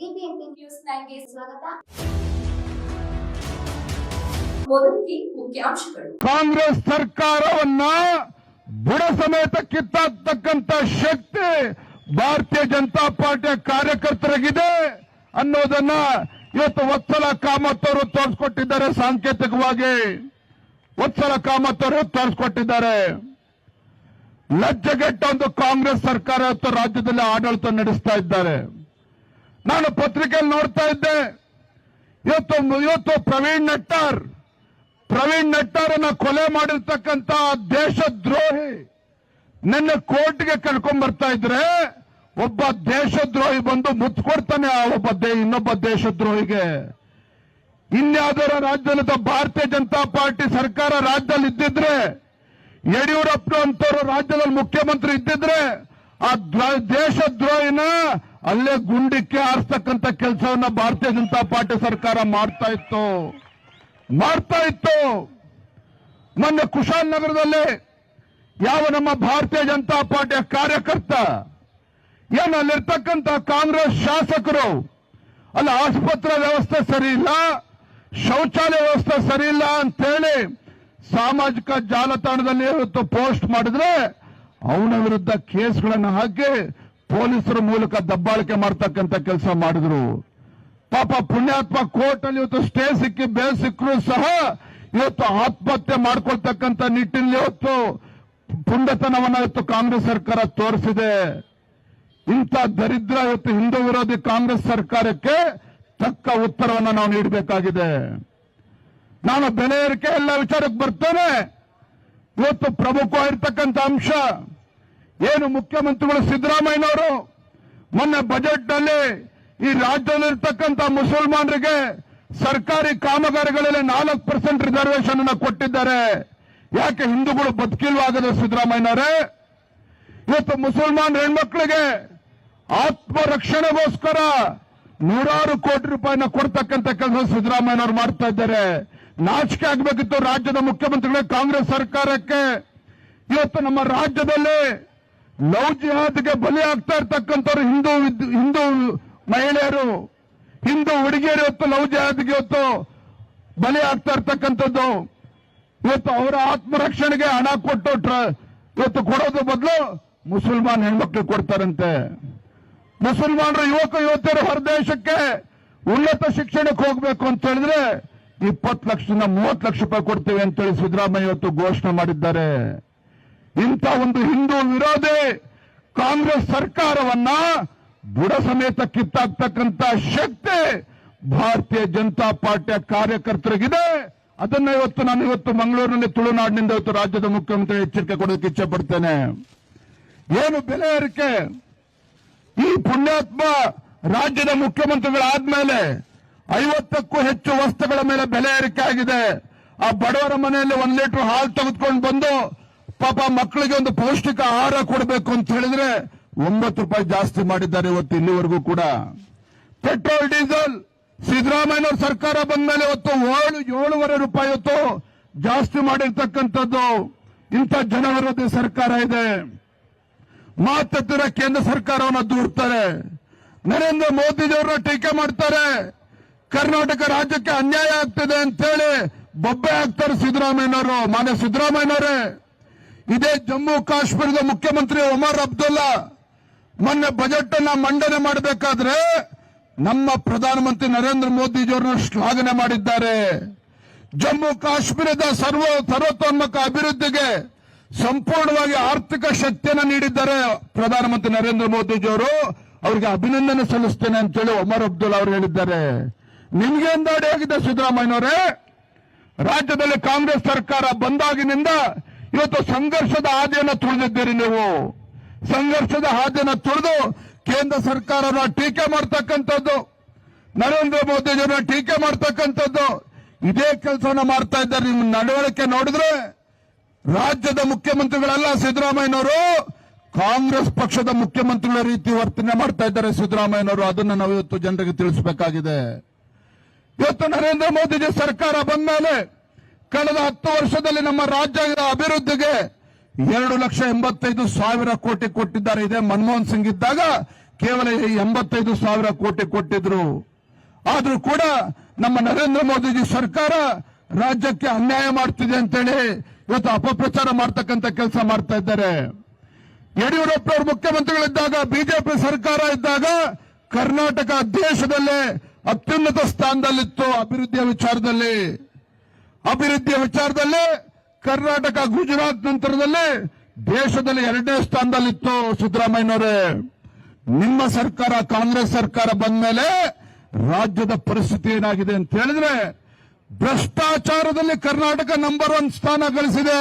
BBMP news ನೈನ್ಗೆ ಸ್ವಾಗತ. ಮೊದಲಿಗೆ ಮುಖ್ಯಾಂಶಗಳು. ಕಾಂಗ್ರೆಸ್ ಸರ್ಕಾರವನ್ನ ಬುಡ ಸಮೇತ ಕಿತ್ತಾಕ್ತಕ್ಕಂತ ಶಕ್ತಿ ಭಾರತೀಯ ಜನತಾ ಪಾರ್ಟಿಯ ಕಾರ್ಯಕರ್ತರಿಗಿದೆ ಅನ್ನೋದನ್ನ ಇವತ್ತು ವತ್ಸಲ ಕಾಮತ್ ಅವರು ತೋರಿಸ್ಕೊಟ್ಟಿದ್ದಾರೆ ಸಾಂಕೇತಿಕವಾಗಿ. ವತ್ಸಲ ಕಾಮತ್ ಅವರು ತೋರಿಸ್ಕೊಟ್ಟಿದ್ದಾರೆ. ಲಜ್ಜೆಗೆಟ್ಟ ಒಂದು ಕಾಂಗ್ರೆಸ್ ಸರ್ಕಾರ ರಾಜ್ಯದಲ್ಲಿ ಆಡಳಿತ ನಡೆಸ್ತಾ ಇದ್ದಾರೆ. ನಾನು ಪತ್ರಿಕೆಯಲ್ಲಿ ನೋಡ್ತಾ ಇದ್ದೆ. ಇವತ್ತು ಇವತ್ತು ಪ್ರವೀಣ್ ನಟ್ಟಾರ್, ಪ್ರವೀಣ್ ನಟ್ಟಾರನ್ನ ಕೊಲೆ ಮಾಡಿರ್ತಕ್ಕಂತ ದೇಶದ್ರೋಹಿ ನನ್ನ ಕೋರ್ಟ್ಗೆ ಕರ್ಕೊಂಡ್ ಬರ್ತಾ ಇದ್ರೆ ಒಬ್ಬ ದೇಶದ್ರೋಹಿ ಬಂದು ಮುತ್ತು ಕೊಡ್ತಾನೆ ಆ ಒಬ್ಬ ಇನ್ನೊಬ್ಬ ದೇಶದ್ರೋಹಿಗೆ. ಇನ್ಯಾವುದರ ರಾಜ್ಯದ ಭಾರತೀಯ ಜನತಾ ಪಾರ್ಟಿ ಸರ್ಕಾರ ರಾಜ್ಯದಲ್ಲಿ ಇದ್ದಿದ್ರೆ ಯಡಿಯೂರಪ್ಪ ಅಂತವರು ರಾಜ್ಯದಲ್ಲಿ ಮುಖ್ಯಮಂತ್ರಿ ಇದ್ದಿದ್ರೆ ಆ ದ್ರ- ದೇಶದ್ರೋಹಿನ ಅಲ್ಲೇ ಗುಂಡಿಕ್ಕೆ ಆರಿಸ್ತಕ್ಕಂತ ಕೆಲಸವನ್ನ ಭಾರತೀಯ ಜನತಾ ಪಾರ್ಟಿ ಸರ್ಕಾರ ಮಾಡ್ತಾ ಇತ್ತು. ಮಾಡ್ತಾ ಇತ್ತು. ಮೊನ್ನೆ ಕುಶಾಲನಗರದಲ್ಲಿ ಯಾವ ನಮ್ಮ ಭಾರತೀಯ ಜನತಾ ಪಾರ್ಟಿಯ ಕಾರ್ಯಕರ್ತ, ಏನು ಅಲ್ಲಿರ್ತಕ್ಕಂಥ ಕಾಂಗ್ರೆಸ್ ಶಾಸಕರು, ಅಲ್ಲಿ ಆಸ್ಪತ್ರೆ ವ್ಯವಸ್ಥೆ ಸರಿ ಇಲ್ಲ, ಶೌಚಾಲಯ ವ್ಯವಸ್ಥೆ ಸರಿ ಇಲ್ಲ ಅಂತೇಳಿ ಸಾಮಾಜಿಕ ಜಾಲತಾಣದಲ್ಲಿ ಇವತ್ತು ಪೋಸ್ಟ್ ಮಾಡಿದ್ರೆ ಅವನ ವಿರುದ್ಧ ಕೇಸ್ಗಳನ್ನು ಹಾಕಿ ಪೊಲೀಸರ ಮೂಲಕ ದಬ್ಬಾಳಿಕೆ ಮಾಡ್ತಕ್ಕಂಥ ಕೆಲಸ ಮಾಡಿದ್ರು. ಪಾಪ ಪುಣ್ಯಾತ್ಮ ಕೋರ್ಟ್ ಅಲ್ಲಿ ಇವತ್ತು ಸ್ಟೇ ಸಿಕ್ಕಿ ಬೇಲ್ ಸಿಕ್ಕರೂ ಸಹ ಇವತ್ತು ಆತ್ಮಹತ್ಯೆ ಮಾಡ್ಕೊಳ್ತಕ್ಕಂಥ ನಿಟ್ಟಿನಲ್ಲಿ ಇವತ್ತು ಪುಂಡತನವನ್ನ ಇವತ್ತು ಕಾಂಗ್ರೆಸ್ ಸರ್ಕಾರ ತೋರಿಸಿದೆ. ಇಂಥ ದರಿದ್ರ ಇವತ್ತು ಹಿಂದೂ ವಿರೋಧಿ ಕಾಂಗ್ರೆಸ್ ಸರ್ಕಾರಕ್ಕೆ ತಕ್ಕ ಉತ್ತರವನ್ನು ನಾವು ನೀಡಬೇಕಾಗಿದೆ. ನಾನು ಬೆಲೆ ಏರಿಕೆ ಎಲ್ಲ ವಿಚಾರಕ್ಕೆ ಬರ್ತೇನೆ. ಇವತ್ತು ಪ್ರಮುಖವಾಗಿರ್ತಕ್ಕಂಥ ಅಂಶ ಏನು ಮುಖ್ಯಮಂತ್ರಿಗಳು ಸಿದ್ದರಾಮಯ್ಯನವರು? ಮೊನ್ನೆ ಬಜೆಟ್ನಲ್ಲಿ ಈ ರಾಜ್ಯದಲ್ಲಿರ್ತಕ್ಕಂಥ ಮುಸಲ್ಮಾನರಿಗೆ ಸರ್ಕಾರಿ ಕಾಮಗಾರಿಗಳಲ್ಲಿ ನಾಲ್ಕು ಪರ್ಸೆಂಟ್ ರಿಸರ್ವೇಶನ್ ಅನ್ನು ಕೊಟ್ಟಿದ್ದಾರೆ. ಯಾಕೆ ಹಿಂದೂಗಳು ಬದುಕಿಲ್ವಾಗದ ಸಿದ್ದರಾಮಯ್ಯನವರೇ? ಇವತ್ತು ಮುಸಲ್ಮಾನ್ ಹೆಣ್ಮಕ್ಳಿಗೆ ಆತ್ಮರಕ್ಷಣೆಗೋಸ್ಕರ ನೂರಾರು ಕೋಟಿ ರೂಪಾಯಿನ ಕೊಡ್ತಕ್ಕಂಥ ಕೆಲಸ ಸಿದ್ದರಾಮಯ್ಯನವರು ಮಾಡ್ತಾ ಇದ್ದಾರೆ. ನಾಚಿಕೆ ಆಗಬೇಕಿತ್ತು ರಾಜ್ಯದ ಮುಖ್ಯಮಂತ್ರಿಗಳೇ ಕಾಂಗ್ರೆಸ್ ಸರ್ಕಾರಕ್ಕೆ. ಇವತ್ತು ನಮ್ಮ ರಾಜ್ಯದಲ್ಲಿ ಲವ್ ಜಿಹಾದ್ಗೆ ಬಲಿ ಆಗ್ತಾ ಇರ್ತಕ್ಕಂಥವ್ರು ಹಿಂದೂ ಹಿಂದೂ ಮಹಿಳೆಯರು, ಹಿಂದೂ ಹುಡುಗಿಯರು ಇವತ್ತು ಲವ್ ಜಿಹಾದ್ಗೆ ಇವತ್ತು ಬಲಿ ಆಗ್ತಾ ಇರ್ತಕ್ಕಂಥದ್ದು. ಇವತ್ತು ಅವರ ಆತ್ಮರಕ್ಷಣೆಗೆ ಹಣ ಕೊಟ್ಟು ಇವತ್ತು ಕೊಡೋದು ಬದಲು ಮುಸಲ್ಮಾನ್ ಹೆಣ್ಮಕ್ಳು ಕೊಡ್ತಾರಂತೆ. ಮುಸಲ್ಮಾನರು ಯುವಕ ಯುವತಿಯರು ಹೊರದೇಶಕ್ಕೆ ಉನ್ನತ ಶಿಕ್ಷಣಕ್ಕೆ ಹೋಗ್ಬೇಕು ಅಂತ ಹೇಳಿದ್ರೆ ಇಪ್ಪತ್ತು ಲಕ್ಷದಿಂದ ಮೂವತ್ತು ಲಕ್ಷ ರೂಪಾಯಿ ಕೊಡ್ತೇವೆ ಅಂತೇಳಿ ಸಿದ್ದರಾಮಯ್ಯ ಇವತ್ತು ಘೋಷಣೆ ಮಾಡಿದ್ದಾರೆ. ಇಂಥ ಒಂದು ಹಿಂದೂ ವಿರೋಧಿ ಕಾಂಗ್ರೆಸ್ ಸರ್ಕಾರವನ್ನ ಬುಡ ಸಮೇತ ಕಿತ್ತಾಕ್ತಕ್ಕಂತ ಶಕ್ತಿ ಭಾರತೀಯ ಜನತಾ ಪಾರ್ಟಿಯ ಕಾರ್ಯಕರ್ತರಿಗಿದೆ. ಅದನ್ನ ಇವತ್ತು ನಾನು ಇವತ್ತು ಮಂಗಳೂರಿನಲ್ಲಿ ತುಳುನಾಡಿನಿಂದ ಇವತ್ತು ರಾಜ್ಯದ ಮುಖ್ಯಮಂತ್ರಿ ಎಚ್ಚರಿಕೆ ಕೊಡೋದಕ್ಕೆ ಇಚ್ಛೆ ಪಡ್ತೇನೆ. ಏನು ಬೆಲೆ ಏರಿಕೆ? ಈ ಪುಣ್ಯಾತ್ಮ ರಾಜ್ಯದ ಮುಖ್ಯಮಂತ್ರಿಗಳಾದ್ಮೇಲೆ ಐವತ್ತಕ್ಕೂ ಹೆಚ್ಚು ವಸ್ತುಗಳ ಮೇಲೆ ಬೆಲೆ ಏರಿಕೆ ಆಗಿದೆ. ಆ ಬಡವರ ಮನೆಯಲ್ಲಿ ಒಂದ್ ಲೀಟರ್ ಹಾಲು ತೆಗೆದುಕೊಂಡು ಬಂದು ಪಾಪ ಮಕ್ಕಳಿಗೆ ಒಂದು ಪೌಷ್ಟಿಕ ಆಹಾರ ಕೊಡಬೇಕು ಅಂತ ಹೇಳಿದ್ರೆ ಒಂಬತ್ತು ರೂಪಾಯಿ ಜಾಸ್ತಿ ಮಾಡಿದ್ದಾರೆ ಇವತ್ತು ಇಲ್ಲಿವರೆಗೂ ಕೂಡ. ಪೆಟ್ರೋಲ್, ಡೀಸೆಲ್ ಸಿದ್ದರಾಮಯ್ಯನವ್ರ ಸರ್ಕಾರ ಬಂದ ಮೇಲೆ ಇವತ್ತು ಏಳು, ಏಳುವರೆ ರೂಪಾಯಿ ಇವತ್ತು ಜಾಸ್ತಿ ಮಾಡಿರ್ತಕ್ಕಂಥದ್ದು. ಇಂಥ ಜನವಿರೋಧಿ ಸರ್ಕಾರ ಇದೆ. ಮಾತತ್ತಿರ ಕೇಂದ್ರ ಸರ್ಕಾರವನ್ನು ದೂರ್ತಾರೆ ನರೇಂದ್ರ ಮೋದಿಜಿಯವರನ್ನ ಟೀಕೆ ಮಾಡ್ತಾರೆ. ಕರ್ನಾಟಕ ರಾಜ್ಯಕ್ಕೆ ಅನ್ಯಾಯ ಆಗ್ತಿದೆ ಅಂತೇಳಿ ಬೊಬ್ಬೆ ಹಾಕ್ತಾರೆ ಸಿದ್ದರಾಮಯ್ಯನವರು. ಮಾನ್ಯ ಸಿದ್ದರಾಮಯ್ಯನವರೇ. ಇದೇ ಜಮ್ಮು ಕಾಶ್ಮೀರದ ಮುಖ್ಯಮಂತ್ರಿ ಒಮರ್ ಅಬ್ದುಲ್ಲಾ ಮೊನ್ನೆ ಬಜೆಟ್ ಅನ್ನ ಮಂಡನೆ ಮಾಡಬೇಕಾದ್ರೆ ನಮ್ಮ ಪ್ರಧಾನಮಂತ್ರಿ ನರೇಂದ್ರ ಮೋದಿಜಿಯವರನ್ನು ಶ್ಲಾಘನೆ ಮಾಡಿದ್ದಾರೆ. ಜಮ್ಮು ಕಾಶ್ಮೀರದ ಸರ್ವ ಸರ್ವತೋನ್ಮುಖ ಅಭಿವೃದ್ಧಿಗೆ ಸಂಪೂರ್ಣವಾಗಿ ಆರ್ಥಿಕ ಶಕ್ತಿಯನ್ನು ನೀಡಿದ್ದಾರೆ ಪ್ರಧಾನಮಂತ್ರಿ ನರೇಂದ್ರ ಮೋದಿಜಿಯವರು ಅವರಿಗೆ ಅಭಿನಂದನೆ ಸಲ್ಲಿಸ್ತೇನೆ ಅಂತೇಳಿ ಒಮರ್ ಅಬ್ದುಲ್ಲಾ ಅವರು ಹೇಳಿದ್ದಾರೆ. ನಿಮ್ಗೆ ಒಂದಾಡಿ ಆಗಿದೆ ರಾಜ್ಯದಲ್ಲಿ ಕಾಂಗ್ರೆಸ್ ಸರ್ಕಾರ ಬಂದಾಗಿನಿಂದ ಇವತ್ತು ಸಂಘರ್ಷದ ಹಾದಿಯನ್ನು ತುಳಿದಿದ್ದೀರಿ ನೀವು. ಸಂಘರ್ಷದ ಹಾದಿಯನ್ನು ತುಳಿದು ಕೇಂದ್ರ ಸರ್ಕಾರನ ಟೀಕೆ ಮಾಡ್ತಕ್ಕಂಥದ್ದು, ನರೇಂದ್ರ ಮೋದಿಜಿಯವರ ಟೀಕೆ ಮಾಡ್ತಕ್ಕಂಥದ್ದು, ಇದೇ ಕೆಲಸವನ್ನ ಮಾಡ್ತಾ ಇದ್ದಾರೆ. ನಿಮ್ಮ ನಡವಳಿಕೆ ನೋಡಿದ್ರೆ ರಾಜ್ಯದ ಮುಖ್ಯಮಂತ್ರಿಗಳೆಲ್ಲ ಸಿದ್ದರಾಮಯ್ಯನವರು, ಕಾಂಗ್ರೆಸ್ ಪಕ್ಷದ ಮುಖ್ಯಮಂತ್ರಿಗಳ ರೀತಿ ವರ್ತನೆ ಮಾಡ್ತಾ ಇದ್ದಾರೆ ಸಿದ್ದರಾಮಯ್ಯನವರು. ಅದನ್ನು ನಾವು ಇವತ್ತು ಜನರಿಗೆ ತಿಳಿಸಬೇಕಾಗಿದೆ. ಇವತ್ತು ನರೇಂದ್ರ ಮೋದಿಜಿ ಸರ್ಕಾರ ಬಂದ ಮೇಲೆ ಕಳೆದ ಹತ್ತು ವರ್ಷದಲ್ಲಿ ನಮ್ಮ ರಾಜ್ಯದ ಅಭಿವೃದ್ಧಿಗೆ ಎರಡು ಲಕ್ಷ ಎಂಬತ್ತೈದು ಸಾವಿರ ಕೋಟಿ ಕೊಟ್ಟಿದ್ದಾರೆ. ಇದೆ ಮನಮೋಹನ್ ಸಿಂಗ್ ಇದ್ದಾಗ ಕೇವಲ ಎಂಬತ್ತೈದು ಸಾವಿರ ಕೋಟಿ ಕೊಟ್ಟಿದ್ರು. ಆದ್ರೂ ಕೂಡ ನಮ್ಮ ನರೇಂದ್ರ ಮೋದಿಜಿ ಸರ್ಕಾರ ರಾಜ್ಯಕ್ಕೆ ಅನ್ಯಾಯ ಮಾಡ್ತಿದೆ ಅಂತೇಳಿ ಇವತ್ತು ಅಪಪ್ರಚಾರ ಮಾಡ್ತಕ್ಕಂಥ ಕೆಲಸ ಮಾಡ್ತಾ ಇದ್ದಾರೆ. ಯಡಿಯೂರಪ್ಪನವರು ಮುಖ್ಯಮಂತ್ರಿಗಳಿದ್ದಾಗ, ಬಿಜೆಪಿ ಸರ್ಕಾರ ಇದ್ದಾಗ ಕರ್ನಾಟಕ ದೇಶದಲ್ಲೇ ಅತ್ಯುನ್ನತ ಸ್ಥಾನದಲ್ಲಿತ್ತು ಅಭಿವೃದ್ಧಿಯ ವಿಚಾರದಲ್ಲಿ. ಅಭಿವೃದ್ಧಿಯ ವಿಚಾರದಲ್ಲಿ ಕರ್ನಾಟಕ ಗುಜರಾತ್ ನಂತರದಲ್ಲಿ ದೇಶದಲ್ಲಿ ಎರಡನೇ ಸ್ಥಾನದಲ್ಲಿತ್ತು ಸಿದ್ದರಾಮಯ್ಯನವರೇ. ನಿಮ್ಮ ಸರ್ಕಾರ, ಕಾಂಗ್ರೆಸ್ ಸರ್ಕಾರ ಬಂದ ಮೇಲೆ ರಾಜ್ಯದ ಪರಿಸ್ಥಿತಿ ಏನಾಗಿದೆ ಅಂತ ಹೇಳಿದ್ರೆ ಭ್ರಷ್ಟಾಚಾರದಲ್ಲಿ ಕರ್ನಾಟಕ ನಂಬರ್ ಒನ್ ಸ್ಥಾನ ಗಳಿಸಿದೆ.